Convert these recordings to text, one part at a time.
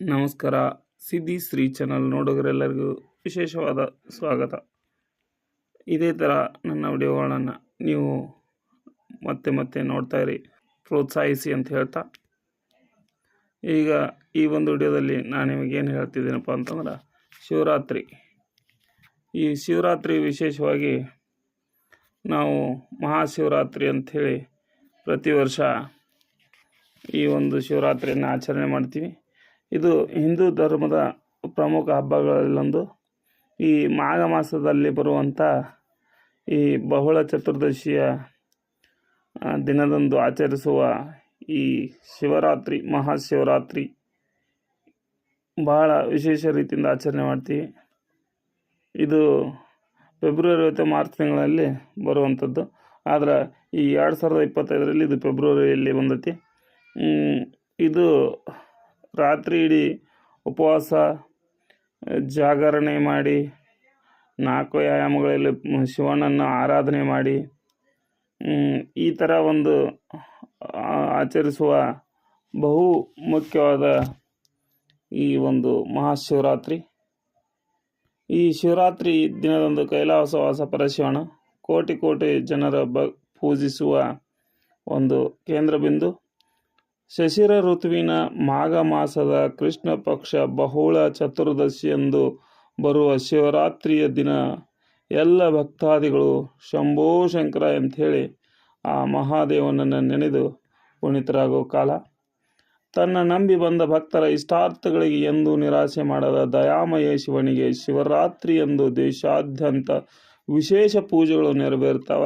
ನಮಸ್ಕಾರ. ಸಿದ್ಧಿ ಶ್ರೀ ಚಾನಲ್ ನೋಡುಗರೆಲ್ಲರಿಗೂ ವಿಶೇಷವಾದ ಸ್ವಾಗತ. ಇದೇ ಥರ ನನ್ನ ವಿಡಿಯೋಗಳನ್ನು ನೀವು ಮತ್ತೆ ಮತ್ತೆ ನೋಡ್ತಾ ಇರಿ, ಪ್ರೋತ್ಸಾಹಿಸಿ ಅಂತ ಹೇಳ್ತಾ. ಈಗ ಈ ಒಂದು ವಿಡಿಯೋದಲ್ಲಿ ನಾನು ನಿಮಗೇನು ಹೇಳ್ತಿದ್ದೀನಪ್ಪ ಅಂತಂದ್ರೆ, ಶಿವರಾತ್ರಿ. ಈ ಶಿವರಾತ್ರಿ ವಿಶೇಷವಾಗಿ ನಾವು ಮಹಾಶಿವರಾತ್ರಿ ಅಂಥೇಳಿ ಪ್ರತಿ ವರ್ಷ ಈ ಒಂದು ಶಿವರಾತ್ರಿಯನ್ನು ಆಚರಣೆ ಮಾಡ್ತೀವಿ. ಇದು ಹಿಂದೂ ಧರ್ಮದ ಪ್ರಮುಖ ಹಬ್ಬಗಳಲ್ಲೊಂದು. ಈ ಮಾಘ ಮಾಸದಲ್ಲಿ ಬರುವಂಥ ಈ ಬಹುಳ ಚತುರ್ದಶಿಯ ದಿನದಂದು ಆಚರಿಸುವ ಈ ಶಿವರಾತ್ರಿ, ಮಹಾಶಿವರಾತ್ರಿ ಬಹಳ ವಿಶೇಷ ರೀತಿಯಿಂದ ಆಚರಣೆ ಮಾಡ್ತೀವಿ. ಇದು ಫೆಬ್ರವರಿ ಮತ್ತು ಮಾರ್ಚ್ ತಿಂಗಳಲ್ಲಿ ಬರುವಂಥದ್ದು ಆದರೆ ಈ ಎರಡು ಸಾವಿರದ ಇಪ್ಪತ್ತೈದರಲ್ಲಿ ಇದು ಫೆಬ್ರವರಿಯಲ್ಲಿ ಬಂದೈತಿ. ಇದು ರಾತ್ರಿ ಇಡೀ ಉಪವಾಸ ಜಾಗರಣೆ ಮಾಡಿ, ನಾಲ್ಕು ವ್ಯಾಯಾಮಗಳಲ್ಲಿ ಶಿವನನ್ನು ಆರಾಧನೆ ಮಾಡಿ ಈ ಥರ ಒಂದು ಆಚರಿಸುವ ಬಹು ಮುಖ್ಯವಾದ ಈ ಒಂದು ಮಹಾಶಿವರಾತ್ರಿ. ಈ ಶಿವರಾತ್ರಿ ದಿನದಂದು ಕೈಲಾಸವಾಸ ಪರಶಿವನ ಕೋಟಿ ಕೋಟಿ ಜನರ ಬ, ಪೂಜಿಸುವ ಒಂದು ಕೇಂದ್ರ ಬಿಂದು ಶಶಿರ ಋತುವಿನ ಮಾಘ ಮಾಸದ ಕೃಷ್ಣ ಪಕ್ಷ ಬಹುಳ ಚತುರ್ದಶಿಯಂದು ಬರುವ ಶಿವರಾತ್ರಿಯ ದಿನ ಎಲ್ಲ ಭಕ್ತಾದಿಗಳು ಶಂಭೋ ಶಂಕರ ಅಂಥೇಳಿ ಆ ಮಹಾದೇವನನ್ನು ನೆನೆದು ಪುಣಿತರಾಗೋ ಕಾಲ. ತನ್ನ ನಂಬಿ ಬಂದ ಭಕ್ತರ ಇಷ್ಟಾರ್ಥಗಳಿಗೆ ಎಂದೂ ನಿರಾಸೆ ಮಾಡದ ದಯಾಮಯ ಶಿವನಿಗೆ ಶಿವರಾತ್ರಿ ಎಂದು ದೇಶಾದ್ಯಂತ ವಿಶೇಷ ಪೂಜೆಗಳು ನೆರವೇರ್ತವ.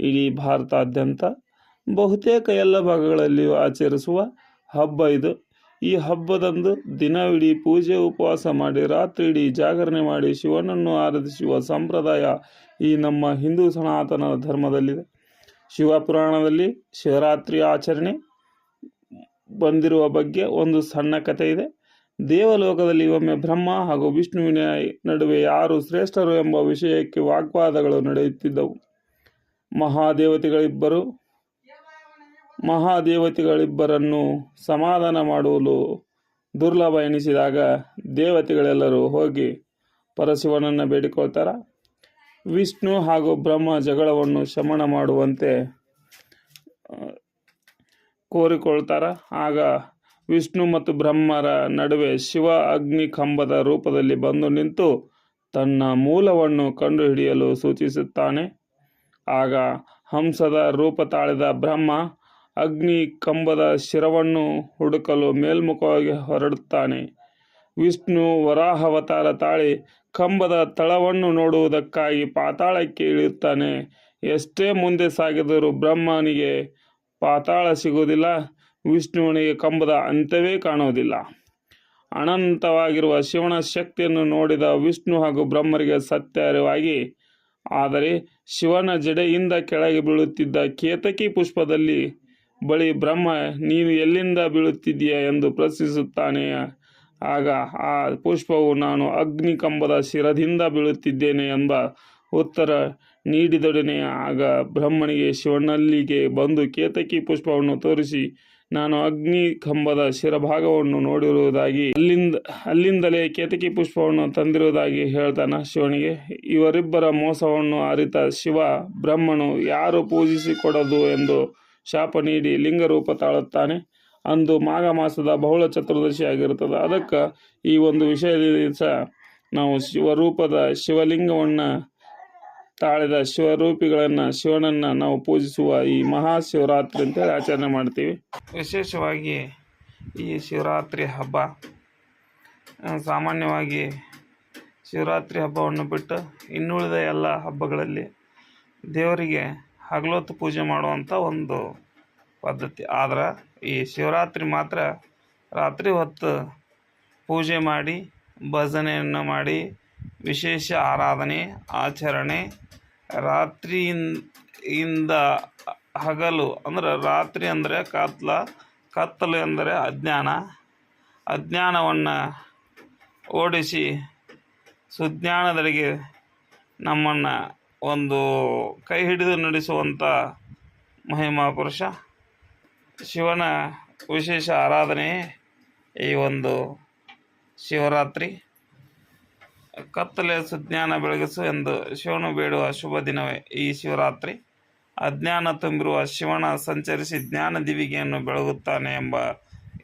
ಇಡೀ ಭಾರತಾದ್ಯಂತ ಬಹುತೇಕ ಎಲ್ಲ ಭಾಗಗಳಲ್ಲಿಯೂ ಆಚರಿಸುವ ಹಬ್ಬ ಇದು. ಈ ಹಬ್ಬದಂದು ದಿನವಿಡೀ ಪೂಜೆ, ಉಪವಾಸ ಮಾಡಿ ರಾತ್ರಿ ಇಡೀ ಜಾಗರಣೆ ಮಾಡಿ ಶಿವನನ್ನು ಆರಾಧಿಸುವ ಸಂಪ್ರದಾಯ ಈ ನಮ್ಮ ಹಿಂದೂ ಸನಾತನ ಧರ್ಮದಲ್ಲಿದೆ. ಶಿವಪುರಾಣದಲ್ಲಿ ಶಿವರಾತ್ರಿ ಆಚರಣೆ ಬಂದಿರುವ ಬಗ್ಗೆ ಒಂದು ಸಣ್ಣ ಕಥೆ ಇದೆ. ದೇವಲೋಕದಲ್ಲಿ ಒಮ್ಮೆ ಬ್ರಹ್ಮ ಹಾಗೂ ವಿಷ್ಣುವಿನ ನಡುವೆ ಯಾರು ಶ್ರೇಷ್ಠರು ಎಂಬ ವಿಷಯಕ್ಕೆ ವಾಗ್ವಾದಗಳು ನಡೆಯುತ್ತಿದ್ದವು. ಮಹಾದೇವತೆಗಳಿಬ್ಬರು ಮಹಾದೇವತೆಗಳಿಬ್ಬರನ್ನು ಸಮಾಧಾನ ಮಾಡುವುದು ದುರ್ಲಭ ಎನಿಸಿದಾಗ ದೇವತೆಗಳೆಲ್ಲರೂ ಹೋಗಿ ಪರಶಿವನನ್ನು ಬೇಡಿಕೊಳ್ತಾರ? ವಿಷ್ಣು ಹಾಗೂ ಬ್ರಹ್ಮ ಜಗಳವನ್ನು ಶಮನ ಮಾಡುವಂತೆ ಕೋರಿಕೊಳ್ತಾರ? ಆಗ ವಿಷ್ಣು ಮತ್ತು ಬ್ರಹ್ಮರ ನಡುವೆ ಶಿವ ಅಗ್ನಿ ಕಂಬದ ರೂಪದಲ್ಲಿ ಬಂದು ನಿಂತು ತನ್ನ ಮೂಲವನ್ನು ಕಂಡುಹಿಡಿಯಲು ಸೂಚಿಸುತ್ತಾನೆ. ಆಗ ಹಂಸದ ರೂಪ ತಾಳಿದ ಬ್ರಹ್ಮ ಅಗ್ನಿ ಕಂಬದ ಶಿರವನ್ನು ಹುಡುಕಲು ಮೇಲ್ಮುಖವಾಗಿ ಹೊರಡುತ್ತಾನೆ. ವಿಷ್ಣು ವರಾಹವತಾರ ತಾಳಿ ಕಂಬದ ತಳವನ್ನು ನೋಡುವುದಕ್ಕಾಗಿ ಪಾತಾಳಕ್ಕೆ ಇಳಿಯುತ್ತಾನೆ ಎಷ್ಟೇ ಮುಂದೆ ಸಾಗಿದರೂ ಬ್ರಹ್ಮನಿಗೆ ಪಾತಾಳ ಸಿಗುವುದಿಲ್ಲ, ವಿಷ್ಣುವನಿಗೆ ಕಂಬದ ಅಂತ್ಯವೇ ಕಾಣುವುದಿಲ್ಲ. ಅನಂತವಾಗಿರುವ ಶಿವನ ಶಕ್ತಿಯನ್ನು ನೋಡಿದ ವಿಷ್ಣು ಹಾಗೂ ಬ್ರಹ್ಮರಿಗೆ ಸತ್ಯ ಅರಿವಾಗಿ ಆದರೆ ಶಿವನ ಜಡೆಯಿಂದ ಕೆಳಗೆ ಬೀಳುತ್ತಿದ್ದ ಕೇತಕಿ ಪುಷ್ಪದಲ್ಲಿ ಬಳಿ ಬ್ರಹ್ಮ, ನೀನು ಎಲ್ಲಿಂದ ಬೀಳುತ್ತಿದ್ದೀಯ ಎಂದು ಪ್ರಶ್ನಿಸುತ್ತಾನೆ. ಆಗ ಆ ಪುಷ್ಪವು, ನಾನು ಅಗ್ನಿ ಕಂಬದ ಶಿರದಿಂದ ಬೀಳುತ್ತಿದ್ದೇನೆ ಎಂಬ ಉತ್ತರ ನೀಡಿದೊಡನೆ ಆಗ ಬ್ರಹ್ಮನಿಗೆ ಶಿವನಲ್ಲಿಗೆ ಬಂದು ಕೇತಕಿ ಪುಷ್ಪವನ್ನು ತೋರಿಸಿ, ನಾನು ಅಗ್ನಿ ಕಂಬದ ಶಿರಭಾಗವನ್ನು ನೋಡಿರುವುದಾಗಿ, ಅಲ್ಲಿಂದ, ಅಲ್ಲಿಂದಲೇ ಕೇತಕಿ ಪುಷ್ಪವನ್ನು ತಂದಿರುವುದಾಗಿ ಹೇಳ್ತಾನ ಶಿವನಿಗೆ. ಇವರಿಬ್ಬರ ಮೋಸವನ್ನು ಅರಿತ ಶಿವ ಬ್ರಹ್ಮನು ಯಾರು ಪೂಜಿಸಿಕೊಡದು ಎಂದು ಶಾಪ ನೀಡಿ ಲಿಂಗರೂಪ ತಾಳುತ್ತಾನೆ. ಅಂದು ಮಾಘ ಮಾಸದ ಬಹುಳ ಚತುರ್ದಶಿ ಆಗಿರುತ್ತದೆ. ಅದಕ್ಕೆ ಈ ಒಂದು ವಿಷಯದ ದಿವಸ ನಾವು ಶಿವರೂಪದ ಶಿವಲಿಂಗವನ್ನು ತಾಳಿದ ಶಿವರೂಪಿಗಳನ್ನು, ಶಿವನನ್ನು ನಾವು ಪೂಜಿಸುವ ಈ ಮಹಾಶಿವರಾತ್ರಿ ಅಂತೇಳಿ ಆಚರಣೆ ಮಾಡ್ತೀವಿ. ವಿಶೇಷವಾಗಿ ಈ ಶಿವರಾತ್ರಿ ಹಬ್ಬ ಸಾಮಾನ್ಯವಾಗಿ ಶಿವರಾತ್ರಿ ಹಬ್ಬವನ್ನು ಬಿಟ್ಟು ಇನ್ನುಳಿದ ಎಲ್ಲ ಹಬ್ಬಗಳಲ್ಲಿ ದೇವರಿಗೆ ಹಗಲೊತ್ತು ಪೂಜೆ ಮಾಡುವಂಥ ಒಂದು ಪದ್ಧತಿ. ಆದ್ರೆ ಈ ಶಿವರಾತ್ರಿ ಮಾತ್ರ ರಾತ್ರಿ ಹೊತ್ತು ಪೂಜೆ ಮಾಡಿ, ಭಜನೆಯನ್ನು ಮಾಡಿ, ವಿಶೇಷ ಆರಾಧನೆ, ಆಚರಣೆ ರಾತ್ರಿಯಿಂದ ಹಗಲು ಅಂದ್ರೆ ರಾತ್ರಿ ಅಂದರೆ ಕತ್ಲ, ಕತ್ತಲು ಎಂದರೆ ಅಜ್ಞಾನ. ಅಜ್ಞಾನವನ್ನು ಓಡಿಸಿ ಸುಜ್ಞಾನದೆಡೆಗೆ ನಮ್ಮನ್ನು ಒಂದು ಕೈ ಹಿಡಿದು ನಡೆಸುವಂಥ ಮಹಿಮಾ ಪುರುಷ ಶಿವನ ವಿಶೇಷ ಆರಾಧನೆ ಈ ಒಂದು ಶಿವರಾತ್ರಿ. ಕತ್ತಲೆ ಸುಜ್ಞಾನ ಬೆಳಗಿಸು ಎಂದು ಶಿವನು ಬೇಡುವ ಶುಭ ದಿನವೇ ಈ ಶಿವರಾತ್ರಿ. ಅಜ್ಞಾನ ತುಂಬಿರುವ ಶಿವನ ಸಂಚರಿಸಿ ಜ್ಞಾನ ದಿವಿಗೆಯನ್ನು ಬೆಳಗುತ್ತಾನೆ ಎಂಬ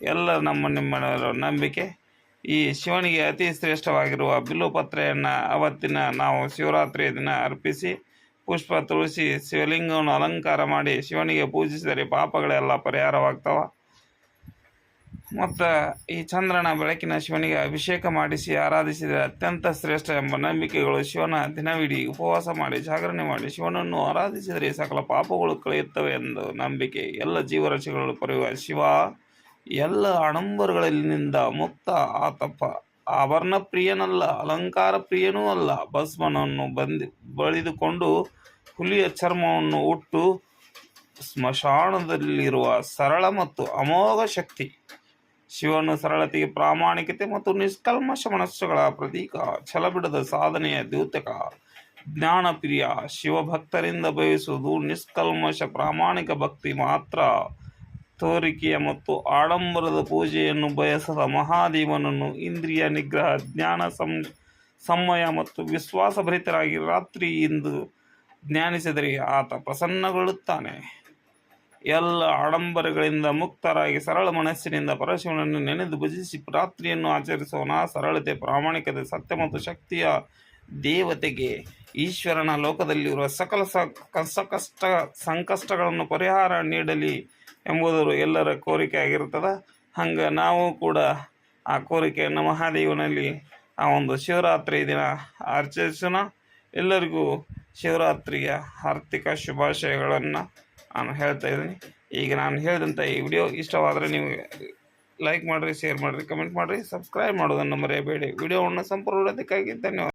ಎಲ್ಲ ನಮ್ಮ ನಿಮ್ಮ ನಂಬಿಕೆ. ಈ ಶಿವನಿಗೆ ಅತಿ ಶ್ರೇಷ್ಠವಾಗಿರುವ ಬಿಲ್ಲುಪತ್ರೆಯನ್ನು ಅವತ್ತಿನ ನಾವು ಶಿವರಾತ್ರಿಯ ದಿನ ಅರ್ಪಿಸಿ ಪುಷ್ಪ ತುಳಸಿ ಶಿವಲಿಂಗವನ್ನು ಅಲಂಕಾರ ಮಾಡಿ ಶಿವನಿಗೆ ಪೂಜಿಸಿದರೆ ಪಾಪಗಳೆಲ್ಲ ಪರಿಹಾರವಾಗ್ತವ. ಮತ್ತು ಈ ಚಂದ್ರನ ಬೆಳಕಿನ ಶಿವನಿಗೆ ಅಭಿಷೇಕ ಮಾಡಿಸಿ ಆರಾಧಿಸಿದರೆ ಅತ್ಯಂತ ಶ್ರೇಷ್ಠ ಎಂಬ ನಂಬಿಕೆಗಳು ಶಿವನ ದಿನವಿಡೀ ಉಪವಾಸ ಮಾಡಿ ಜಾಗರಣೆ ಮಾಡಿ ಶಿವನನ್ನು ಆರಾಧಿಸಿದರೆ ಸಕಲ ಪಾಪಗಳು ಕಳೆಯುತ್ತವೆ ಎಂದು ನಂಬಿಕೆ. ಎಲ್ಲ ಜೀವರಾಶಿಗಳು ಪಡೆಯುವ ಶಿವ, ಎಲ್ಲ ಅಣಂಬರುಗಳಲ್ಲಿನಿಂದ ಮುಕ್ತ ಆತಪ್ಪ ಆಭರಣ ಪ್ರಿಯನಲ್ಲ ಅಲಂಕಾರ ಪ್ರಿಯನೂ ಅಲ್ಲ. ಭಸ್ಮನನ್ನು ಬಂದಿ, ಬಳಿದುಕೊಂಡು ಹುಲಿಯ ಚರ್ಮವನ್ನು ಉಟ್ಟು ಸ್ಮಶಾನದಲ್ಲಿರುವ ಸರಳ ಮತ್ತು ಅಮೋಘ ಶಕ್ತಿ, ಶಿವನು ಸರಳತೆಗೆ ಪ್ರಾಮಾಣಿಕತೆ ಮತ್ತು ನಿಷ್ಕಲ್ಮಶ ಮನಸ್ಸುಗಳ ಪ್ರತೀಕ, ಛಲಬಿಡದ ಸಾಧನೆಯ ದ್ಯೋತಕ, ಜ್ಞಾನಪ್ರಿಯ ಶಿವಭಕ್ತರಿಂದ ಬಯಸುವುದು ನಿಷ್ಕಲ್ಮಶ ಪ್ರಾಮಾಣಿಕ ಭಕ್ತಿ ಮಾತ್ರ. ತೋರಿಕೆಯ ಮತ್ತು ಆಡಂಬರದ ಪೂಜೆಯನ್ನು ಬಯಸದ ಮಹಾದೇವನನ್ನು ಇಂದ್ರಿಯ, ನಿಗ್ರಹ, ಜ್ಞಾನ, ಸಂ, ಸಮಯ ಮತ್ತು ವಿಶ್ವಾಸಭರಿತರಾಗಿ ರಾತ್ರಿ ಎಂದು ಜ್ಞಾನಿಸಿದರೆ ಆತ ಪ್ರಸನ್ನಗೊಳ್ಳುತ್ತಾನೆ. ಎಲ್ಲ ಆಡಂಬರಗಳಿಂದ ಮುಕ್ತರಾಗಿ ಸರಳ ಮನಸ್ಸಿನಿಂದ ಪರಶಿವನನ್ನು ನೆನೆದು ಭಜಿಸಿ ರಾತ್ರಿಯನ್ನು ಆಚರಿಸೋಣ. ಸರಳತೆ, ಪ್ರಾಮಾಣಿಕತೆ, ಸತ್ಯ ಮತ್ತು ಶಕ್ತಿಯ ದೇವತೆಗೆ ಈಶ್ವರನ ಲೋಕದಲ್ಲಿರುವ ಸಕಲ ಸಂಕಷ್ಟ, ಸಂಕಷ್ಟಗಳನ್ನು ಪರಿಹಾರ ನೀಡಲಿ ಎಂಬುದರು ಎಲ್ಲರ ಕೋರಿಕೆ ಆಗಿರ್ತದೆ ಹಂಗೆ ನಾವು ಕೂಡ ಆ ಕೋರಿಕೆಯನ್ನು ಮಹಾದೇವನಲ್ಲಿ ಆ ಒಂದು ಶಿವರಾತ್ರಿ ದಿನ ಆಚರಿಸೋಣ. ಎಲ್ಲರಿಗೂ ಶಿವರಾತ್ರಿಯ ಆರ್ಥಿಕ ಶುಭಾಶಯಗಳನ್ನು ನಾನು ಹೇಳ್ತಾ ಇದ್ದೀನಿ. ಈಗ ನಾನು ಹೇಳಿದಂಥ ಈ ವಿಡಿಯೋ ಇಷ್ಟವಾದರೆ ನೀವು ಲೈಕ್ ಮಾಡಿರಿ, ಶೇರ್ ಮಾಡಿರಿ, ಕಮೆಂಟ್ ಮಾಡಿರಿ, ಸಬ್ಸ್ಕ್ರೈಬ್ ಮಾಡೋದನ್ನು ಮರೆಯಬೇಡಿ. ವಿಡಿಯೋವನ್ನು ಸಂಪೂರ್ಣ ಧನ್ಯವಾದ.